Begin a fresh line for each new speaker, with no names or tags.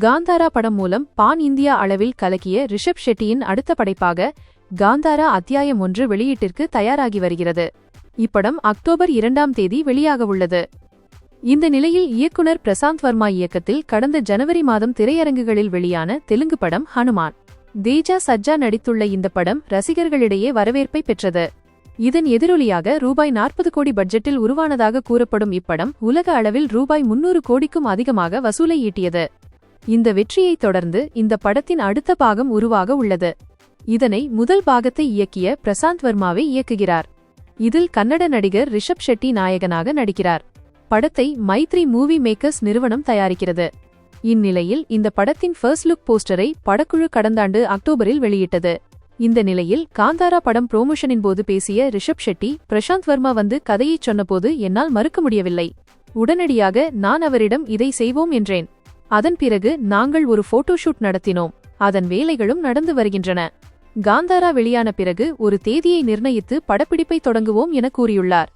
காந்தாரா படம் மூலம் pan India அளவில் கலக்கிய ரிஷப் ஷெட்டியின் அடுத்த படைப்பாக காந்தாரா அத்தியாயம் ஒன்று வெளியீட்டிற்கு தயாராகி வருகிறது. இப்படம் அக்டோபர் இரண்டாம் தேதி வெளியாக உள்ளது. இந்த நிலையில் இயக்குனர் பிரசாந்த் வர்மா இயக்கத்தில் கடந்த ஜனவரி மாதம் திரையரங்குகளில் வெளியான தெலுங்கு படம் ஹனுமான். தேஜா சஜ்ஜா நடித்துள்ள இந்த படம் ரசிகர்களிடையே வரவேற்பை பெற்றது. இதன் எதிரொலியாக ரூபாய் நாற்பது கோடி பட்ஜெட்டில் உருவானதாக கூறப்படும் இப்படம் உலக அளவில் ரூபாய் முன்னூறு கோடிக்கும் அதிகமாக வசூலை ஈட்டியது. இந்த வெற்றியைத் தொடர்ந்து இந்த படத்தின் அடுத்த பாகம் உருவாக உள்ளது. இதனை முதல் பாகத்தை இயக்கிய பிரசாந்த் வர்மாவை இயக்குகிறார். இதில் கன்னட நடிகர் ரிஷப் ஷெட்டி நாயகனாக நடிக்கிறார். படத்தை மைத்ரி மூவி மேக்கர்ஸ் நிறுவனம் தயாரிக்கிறது. இந்நிலையில் இந்த படத்தின் ஃபர்ஸ்ட் லுக் போஸ்டரை படக்குழு கடந்தாண்டு அக்டோபரில் வெளியிட்டது. இந்த நிலையில் காந்தாரா படம் புரோமோஷனின் போது பேசிய ரிஷப் ஷெட்டி பிரசாந்த் வர்மா வந்து கதையைச் சொன்னபோது என்னால் மறுக்க முடியவில்லை. உடனடியாக நான் அவரிடம் இதை செய்வோம் என்றேன். அதன் பிறகு நாங்கள் ஒரு போட்டோஷூட் நடத்தினோம். அதன் வேலைகளும் நடந்து வருகின்றன. காந்தாரா வெளியான பிறகு ஒரு தேதியை நிர்ணயித்து படப்பிடிப்பை தொடங்குவோம் என கூறியுள்ளார்.